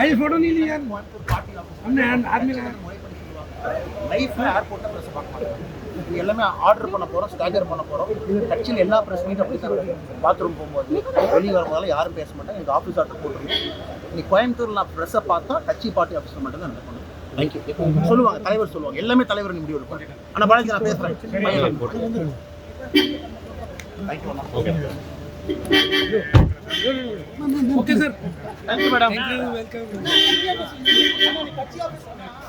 అది ఫోటో నీళ్ళు லைஃப்பில் ஏர்போர்ட்டில் ப்ரெஸ் பார்க்க மாட்டேன் எல்லாமே ஆர்டர் பண்ண போகிறோம் ஸ்டாஜர் பண்ண போகிறோம் கட்சியில் எல்லா ப்ரெஸ் மீட்டும் அப்படி தான் பாத்ரூம் போகும்போது வெளியே வரும்போது யாரும் பேச மாட்டேன் எனக்கு ஆஃபீஸ் ஆர்டர் போட்டுருக்கோம் இன்னைக்கு கோயம்புத்தூர் நான் ப்ரெஸ்ஸை பார்த்தா டச்சி பார்ட்டி ஆஃபீஸில் மட்டும் தான் நடக்கணும் தேங்க்யூ சொல்லுவாங்க தலைவர் சொல்லுவாங்க எல்லாமே தலைவர் முடிவு இருக்கும் ஆனால் பாலாஜி நான் பேசுகிறேன் thank you okay Okay, sir. Thank you, madam. Thank you. Welcome.